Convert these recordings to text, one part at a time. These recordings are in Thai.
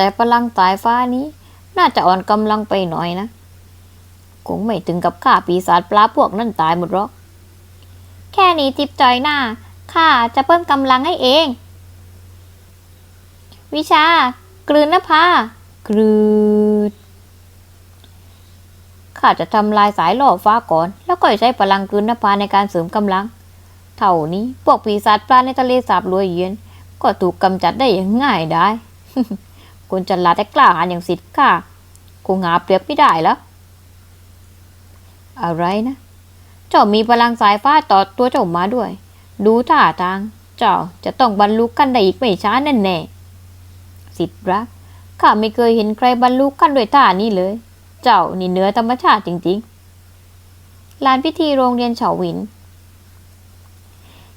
แต่พลังสายฟ้านี้ น่าจะอ่อนกำลังไปหน่อยนะ คงไม่ถึงกับฆ่าปีศาจปลาพวกนั่นตายหมดหรอก แค่นี้จิบจอยหน้า ข้าจะเพิ่มกำลังให้เอง วิชา กลืนนภากลืดข้าจะทำลายสายล่อฟ้าก่อน แล้วก็ใช้พลังกลืนนภาในการเสริมกำลัง เท่านี้พวกปีศาจปลาในทะเลสาบรวยเย็น ก็ถูกกำจัดได้อย่างง่ายได้ คนลาดแต่กล้าหาญอย่างสิทธิ์ข้าคงหาเปรียบไม่ได้แล้วอะไรนะ เจ้ามีพลังสายฟ้าต่อตัวเจ้ามาด้วย ดูท่าทาง เจ้าจะต้องบรรลุกันได้อีกไม่ช้าแน่แน่สิทธิ์รักข้าไม่เคยเห็นใครบรรลุกันด้วยท่านี้เลย เจ้านี่เหนือธรรมชาติจริงๆลานพิธีโรงเรียนเฉาวิน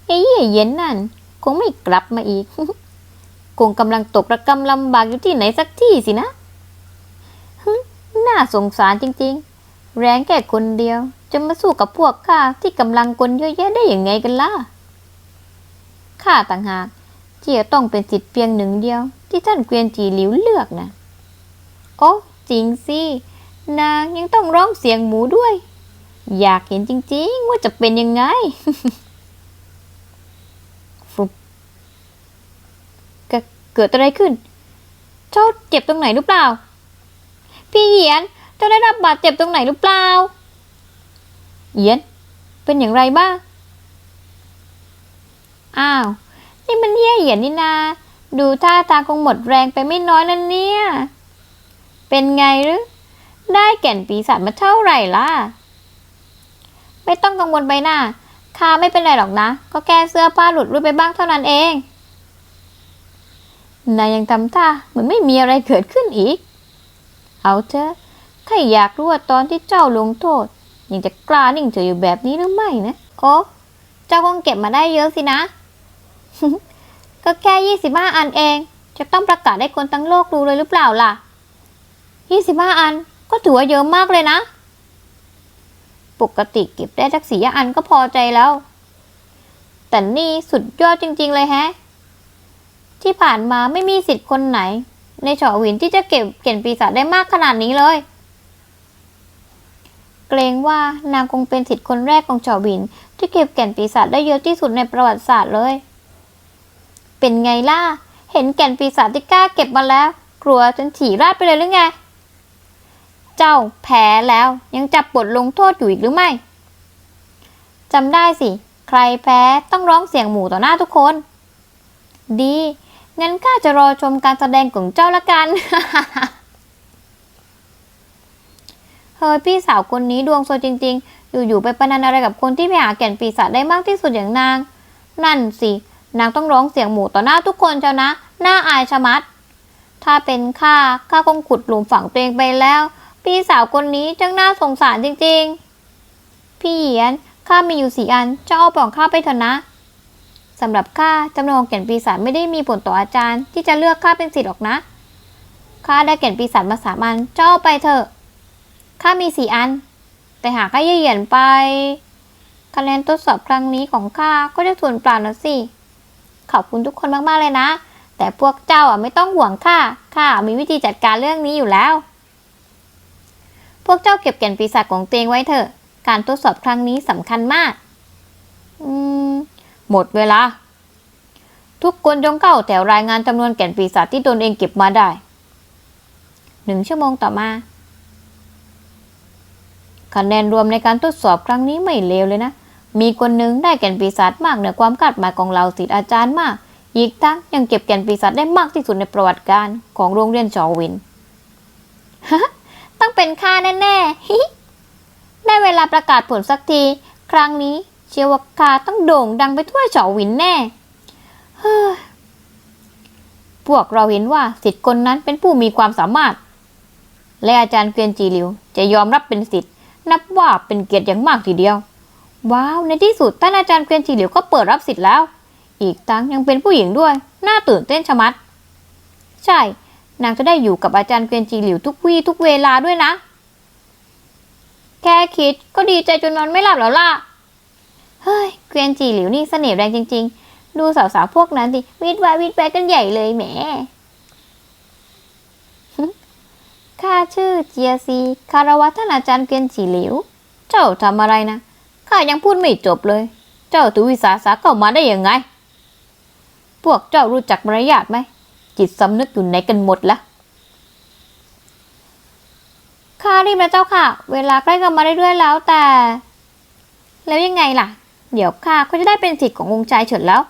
ไอ้เย่เย็นนั่น คงไม่กลับมาอีก คงกำลังตกระกำลำบากอยู่ที่ไหนสักที่สินะฮึน่าสงสารจริงๆ แรงแค่คนเดียว จะมาสู้กับพวกข้าที่กำลังคนเยอะแยะได้อย่างไงกันล่ะ ข้าต่างหากที่จะต้องเป็นสิทธิ์เพียงหนึ่งเดียว ที่ท่านเกวียนจีหลิวเลือกนะ โอ้จริงสิ นางยังต้องร้องเสียงหมูด้วย อยากเห็นจริงๆ ว่าจะเป็นยังไง ฟุบ เกิดอะไรขึ้น เจ้าเจ็บตรงไหนหรือเปล่า พี่เหยียน เจ้าได้รับบาดเจ็บตรงไหนหรือเปล่า เหยียน เป็นอย่างไรบ้าง อ้าว นี่มันเหี้ยเหยียนนี่นา ดูท่าทางคงหมดแรงไปไม่น้อยแล้วเนี่ย เป็นไงหรือ ได้แก่นปีศาจมาเท่าไหร่ล่ะ ไม่ต้องกังวลไปนะข้าไม่เป็นไรหรอกนะ ก็แค่เสื้อผ้าหลุดรุ่ยไปบ้างเท่านั้นเอง นายยังทำท่าเหมือนไม่มีอะไรเกิดขึ้นอีก เอาเถอะข้าอยากรู้ว่าตอนที่เจ้าลงโทษ ยังจะกล้านิ่งเฉยอยู่แบบนี้หรือไม่นะโอ้เจ้าคงเก็บมาได้เยอะสินะ ก็แค่ยี่สิบห้าอันเอง จะต้องประกาศให้คนทั้งโลกรู้เลยหรือเปล่าล่ะยี่สิบห้าอันก็ถือว่าเยอะมากเลยนะ ปกติเก็บได้สักสี่อันก็พอใจแล้ว แต่นี่สุดยอดจริง ๆ เลยแฮะ ที่ผ่านมาไม่มีสิทธิ์คนไหน ในเฉาหวินที่จะเก็บเกี่ยนปีศาจได้มากขนาดนี้เลย เกรงว่านางคงเป็นสิทธิ์คนแรกของเฉาหวิน ที่เก็บแก่นปีศาจได้เยอะที่สุดในประวัติศาสตร์เลย เป็นไงล่ะ เห็นแก่นปีศาจที่กล้าเก็บมาแล้ว กลัวจนฉี่ราดไปเลยหรือไง เจ้าแพ้แล้วยังจับบทลงโทษอยู่อีกหรือไม่จำได้สิ ใครแพ้ต้องร้องเสียงหมูต่อหน้าทุกคน ดี งั้นข้าจะรอชมการแสดงของเจ้าละกัน เฮ้ยพี่สาวคนนี้ดวงโซจริง ๆ อยู่ๆไปประนันอะไรกับคนที่ไปหาแก่นปีศาจได้มากที่สุดอย่างนาง นั่นสิ นางต้องร้องเสียงหมูต่อหน้าทุกคนเจ้านะ หน่าอายชะมัด ถ้าเป็นข้าข้าคงขุดหลุมฝังตัวเองไปแล้ว พี่สาวคนนี้จังน่าสงสารจริง ๆ พี่เหยียนข้ามีอยู่สี่อันเจ้าเอาปล่องข้าไปเถอะนะ สำหรับข้าจำนวนของแก่นปีศาจไม่ได้มีผลต่ออาจารย์ ที่จะเลือกข้าเป็นศิษย์หรอกนะข้าได้แก่นปีศาจมาสามอันเจ้าไปเถอะข้ามีสี่อัน แต่หากข้าเยี่ยนไป คะแนนทดสอบครั้งนี้ของข้าก็จะสูญเปล่านะสิขอบคุณทุกคนมากๆเลยนะ แต่พวกเจ้าอะไม่ต้องห่วงข้าข้ามีวิธีจัดการเรื่องนี้อยู่แล้ว พวกเจ้าเก็บแก่นปีศาจของตัวเองไว้เถอะ การทดสอบครั้งนี้สำคัญมาก อืม หมดเวลา ทุกคนจงเข้าแถวรายงานจำนวนแก่นปีศาจที่ตนเองเก็บมาได้ หนึ่งชั่วโมงต่อมา คะแนนรวมในการทดสอบครั้งนี้ไม่เลวเลยนะ มีคนหนึ่งได้แก่นปีศาจมากเหนือความคาดหมายของเราศิษย์อาจารย์มาก อีกทั้งยังเก็บแก่นปีศาจได้มากที่สุดในประวัติการของโรงเรียนจอวิน ฮะ ต้องเป็นข้าแน่ๆได้เวลาประกาศผลสักที ครั้งนี้ เชียวว่าต้องโด่งดังไปทั่วเฉาวินแน่เฮ้ยพวกเราเห็นว่าสิทธิ์คนนั้นเป็นผู้มีความสามารถ และอาจารย์เกวียนจีหลิว จะยอมรับเป็นสิทธิ์นับว่าเป็นเกียรติอย่างมากทีเดียว ว้าวในที่สุดท่านอาจารย์เกวียนจีหลิวก็เปิดรับสิทธิ์แล้ว อีกทั้งยังเป็นผู้หญิงด้วยน่าตื่นเต้นชะมัด ใช่ นางจะได้อยู่กับอาจารย์เกวียนจีหลิวทุกวี่ทุกเวลาด้วยนะ แค่คิดก็ดีใจจนนอนไม่หลับแล้วล่ะ เกวียนจีหลิวนี่เสน่ห์แรงจริง ๆ ดูสาวๆพวกนั้นดิวิดวายวิดแวกันใหญ่เลยแหมข้าชื่อเจียซีคารวะท่านอาจารย์เกวียนจีหลิว เจ้าทำอะไรนะข้ายังพูดไม่จบเลย เจ้าถือวิสาสะเข้ามาได้ยังไง พวกเจ้ารู้จักมารยาทไหม จิตสำนึกอยู่ไหนกันหมดละข้ารีบนะเจ้าค่ะ เวลาใกล้กันมาเรื่อยๆแล้วแต่ แล้วยังไงล่ะ เดี๋ยวข้าก็จะได้เป็นสิทธิ์ขององค์ชายเฉินแล้ว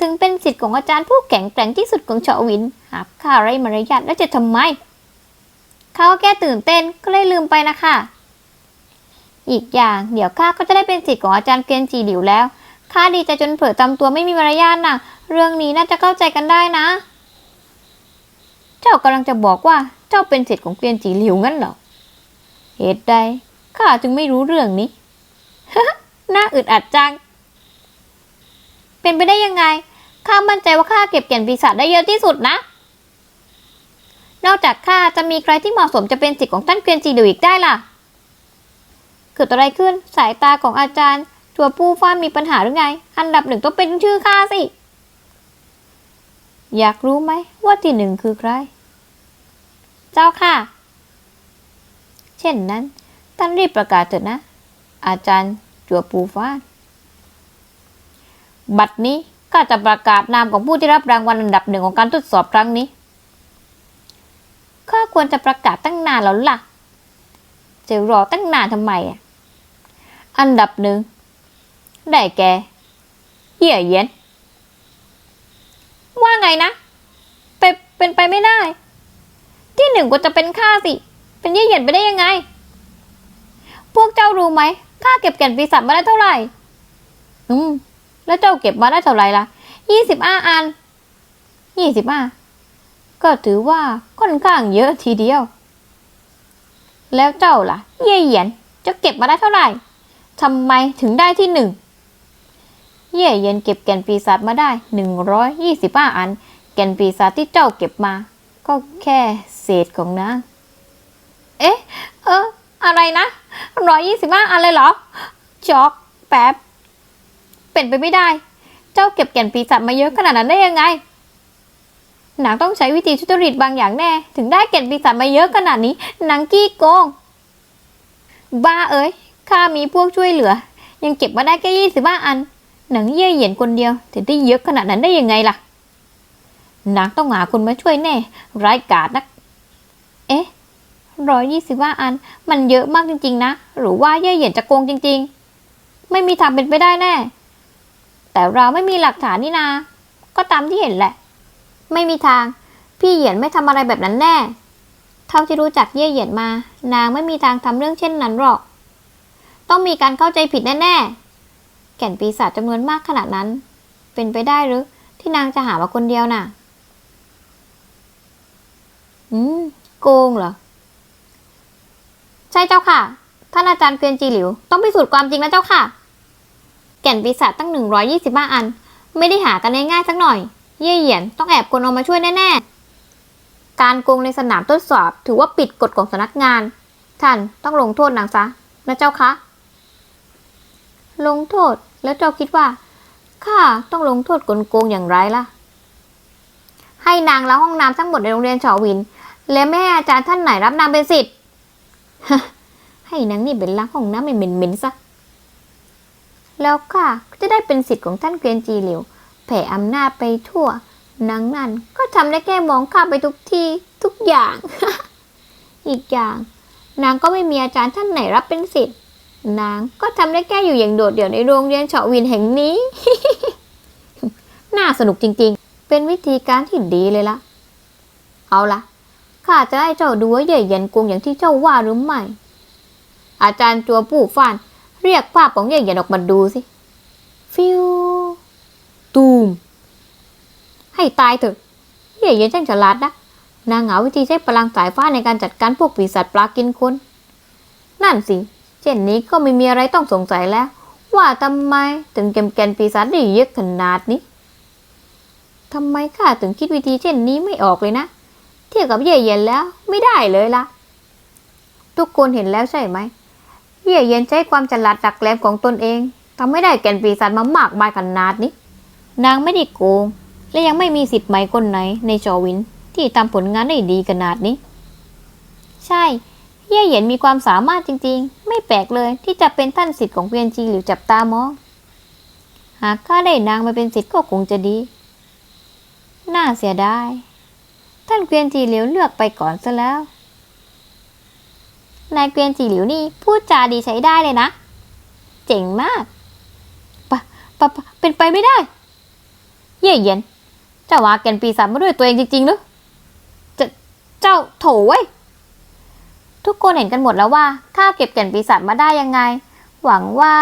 ถึงเป็นสิทธิ์ของอาจารย์ผู้แข็งแกร่งที่สุดของเฉาหวิน หากข้าไร้มารยาทแล้วจะทำไมเขาแค่ตื่นเต้นก็เลยลืมไปนะคะ อีกอย่างเดี๋ยวข้าก็จะได้เป็นสิทธิ์ของอาจารย์เกรียนจีหลิวแล้วข้าดีใจจนเผลอจำตัวไม่มีมารยาทน่ะ เรื่องนี้น่าจะเข้าใจกันได้นะ เจ้ากำลังจะบอกว่าเจ้าเป็นสิทธิ์ของเกรียนจีหลิวงั้นเหรอเหตุใดข้าจึงไม่รู้เรื่องนี้ น่าอึดอัดจัง เป็นไปได้ยังไง ข้ามั่นใจว่าข้าเก็บแก่นปีศาจได้เยอะที่สุดนะ นอกจากข้าจะมีใครที่เหมาะสมจะเป็นสิทธิ์ของท่านเกวียนจีหลิวอีกได้ล่ะ เกิดอะไรขึ้น สายตาของอาจารย์ตัวผู้ฟ้ามีปัญหาหรือไง อันดับหนึ่งต้องเป็นชื่อข้าสิ อยากรู้ไหมว่าที่หนึ่งคือใคร เจ้าค่ะ เช่นนั้นท่านรีบประกาศเถิดนะ อาจารย์ จัวปูฟ้าบัดนี้ก็จะประกาศนามของผู้ที่รับรางวัลอันดับหนึ่งของการทดสอบครั้งนี้ข้าควรจะประกาศตั้งนานแล้วล่ะ จะรอตั้งนานทำไมอะ อันดับหนึ่งได้แก่เยี่ยเย็น ว่าไงนะเป็นเป็นไปไม่ได้ ที่หนึ่งก็จะเป็นข้าสิ เป็นเยี่ยเย็นไปได้ยังไง พวกเจ้ารู้ไหมข้าเก็บแก่นปีศาจมาได้เท่าไหร่ อืม แล้วเจ้าเก็บมาได้เท่าไหร่ล่ะยี่สิบห้าอันยี่สิบห้าก็ถือว่าค่อนข้างเยอะทีเดียว แล้วเจ้าล่ะ เย่เหยียนจะเก็บมาได้เท่าไหร่ทำไมถึงได้ที่หนึ่งเย่เหยียนเก็บแก่นปีศาจมาได้หนึ่งร้อยยี่สิบห้าอัน แก่นปีศาจที่เจ้าเก็บมา ก็แค่เศษของนาเอ๊ะ เออ อะไรนะร้อยยี่สิบห้าอันเลยเหรอช็อกแป๊บ เป็นไปไม่ได้ เจ้าเก็บแก่นปีศาจมาเยอะขนาดนั้นได้ยังไง นางต้องใช้วิธีทุจริตบางอย่างแน่ ถึงได้แก่นปีศาจมาเยอะขนาดนี้นางกี้โกง บ้าเอ้ยข้ามีพวกช่วยเหลือ ยังเก็บมาได้แค่ยี่สิบห้าอัน หนังเย่ยเหยียนคนเดียวถึงได้เยอะขนาดนั้นได้ยังไงล่ะนางต้องหาคนมาช่วยแน่ ร้ายกาจนัก เอ๊ะ ร้อยยี่สิบห้าอัน มันเยอะมากจริง ๆ นะ หรือว่าเย่เหยียนจะโกงจริง ๆ ไม่มีทางเป็นไปได้แน่ แต่เราไม่มีหลักฐานนี่นา ก็ตามที่เห็นแหละ ไม่มีทาง พี่เหยียนไม่ทำอะไรแบบนั้นแน่ เท่าที่รู้จักเย่เหยียนมา นางไม่มีทางทำเรื่องเช่นนั้นหรอก ต้องมีการเข้าใจผิดแน่ๆ แก่นปีศาจจำนวนมากขนาดนั้น เป็นไปได้หรือ ที่นางจะหามาคนเดียวน่ะ อืม โกงเหรอ ใช่เจ้าค่ะ ท่านอาจารย์เกวียนจีหลิว ต้องพิสูจน์ความจริงนะเจ้าค่ะ แก่นปีศาจตั้งหนึ่งร้อยยี่สิบห้าอัน ไม่ได้หากันง่ายๆสักหน่อย เย่เหยียนต้องแอบคนเอามาช่วยแน่ๆ การโกงในสนามทดสอบถือว่าปิดกฎของสำนักงาน ท่านต้องลงโทษนางซะนะเจ้าคะลงโทษแล้วเจ้าคิดว่าข้าต้องลงโทษกลโกงอย่างไรล่ะ ให้นางล้างห้องน้ำทั้งหมดในโรงเรียนเฉาวิน และไม่ให้อาจารย์ท่านไหนรับนางเป็นสิทธิ์ ให้นางนี่เป็นล้างห้องน้ำไม่เหม็นๆซะ แล้วก็จะได้เป็นสิทธิ์ของท่านเกรียนจีเหลียวแผ่อำนาจไปทั่วนางนั่นก็ทำได้แค่มองข้าไปทุกที่ทุกอย่าง อีกอย่าง นางก็ไม่มีอาจารย์ท่านไหนรับเป็นสิทธิ์นางก็ทำได้แค่อยู่อย่างโดดเดี่ยวในโรงเรียนเฉาะวินแห่งนี้ น่าสนุกจริงๆ เป็นวิธีการที่ดีเลยละเอาล่ะ ข้าจะให้เจ้าดูว่าใหญ่เย็นกงอย่างที่เจ้าว่าหรือไม่ อาจารย์จัวปู่ฟาน เรียกภาพของใหญ่เย็นออกมาดูสิ ฟิว ตูม ให้ตายเถอะเย่เย็นช่างฉลาดนะ นางเหงาวิธีใช้พลังสายฟ้าในการจัดการพวกปีศาจปลากินคน นั่นสิ เช่นนี้ก็ไม่มีอะไรต้องสงสัยแล้ว ว่าทำไมถึงเก็บแกนปีศาจได้เยอะขนาดนี้ทำไมข้าถึงคิดวิธีเช่นนี้ไม่ออกเลยนะ ทียบกับเย่เย็นแล้วไม่ได้เลยล่ะ ทุกคนเห็นแล้วใช่ไหม เย่เย็นใช้ความฉลาดดักแหลมของตนเองทำไม่ได้แก่นปีศาจมามากมายขนาดนี้ นางไม่ได้โกง และยังไม่มีสิทธิ์ใหม่คนไหนในจอวินที่ทำผลงานได้ดีขนาดนี้ ใช่ เย่เยียนมีความสามารถจริง ๆ ไม่แปลกเลยที่จะเป็นท่านสิทธิ์ของเวียนจีหรือจับตามอง หากข้าได้นางมาเป็นสิทธิ์ก็คงจะดี น่าเสียดาย ท่านเกวียนจีหลิวเลือกไปก่อนซะแล้ว นายเกวียนจีหลิวนี่พูดจาดีใช้ได้เลยนะ เจ๋งมากปะปะปะเป็นไปไม่ได้ เย่เยียนเจ้าว่าแกนปีศาจมาด้วยตัวเองจริงๆหรือเจะเจ้าโถเว้ยทุกคนเห็นกันหมดแล้วว่าข้าเก็บแก่นปีศาจมาได้ยังไง หวังว่า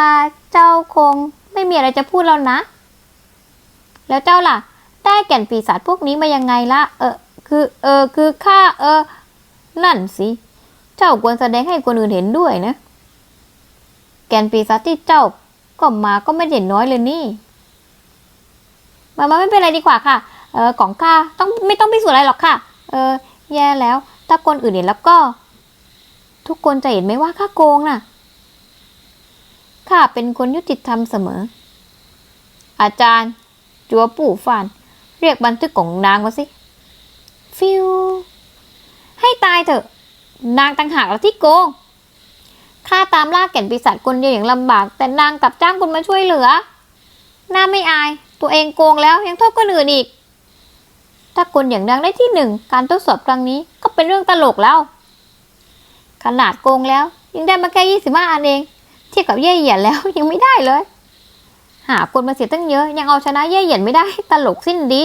เจ้าคงไม่มีอะไรจะพูดแล้วนะ แล้วเจ้าล่ะ ได้แก่นปีศาจพวกนี้มายังไงละเออ คือเออคือข้าเออ นั่นสิ เจ้าควรแสดงให้คนอื่นเห็นด้วยนะ แกนปีศาจที่เจ้าก็มาก็ไม่เด่นน้อยเลยนี่มามาไม่เป็นไรดีกว่าค่ะ เออของข้าต้องไม่ต้องพิสูจน์อะไรหรอกค่ะ เออ แย่แล้ว ถ้าคนอื่นเห็นแล้วก็ ทุกคนจะเห็นไหมว่าข้าโกงน่ะข้าเป็นคนยุติธรรมเสมอ อาจารย์ จัวปู่ฟาน เรียกบันทึกของนางมาสิ ฟิว ให้ตายเถอะ นางต่างหากแล้วที่โกงข้าตามล่าแก่นปีศาจคนเดียวอย่างลำบาก แต่นางกลับจ้างคนมาช่วยเหลือน่าไม่อาย ตัวเองโกงแล้วยังโทษคนอื่นอีก ถ้าคนอย่างนางได้ที่หนึ่งการทดสอบครั้งนี้ก็เป็นเรื่องตลกแล้ว ขนาดโกงแล้ว ยังได้มาแค่ยี่สิบห้าอันเอง เทียบกับเย่เหยียนแล้วยังไม่ได้เลย หาคนมาเสียตั้งเยอะ ยังเอาชนะเย่เหยียนไม่ได้ ตลกสิ้นดี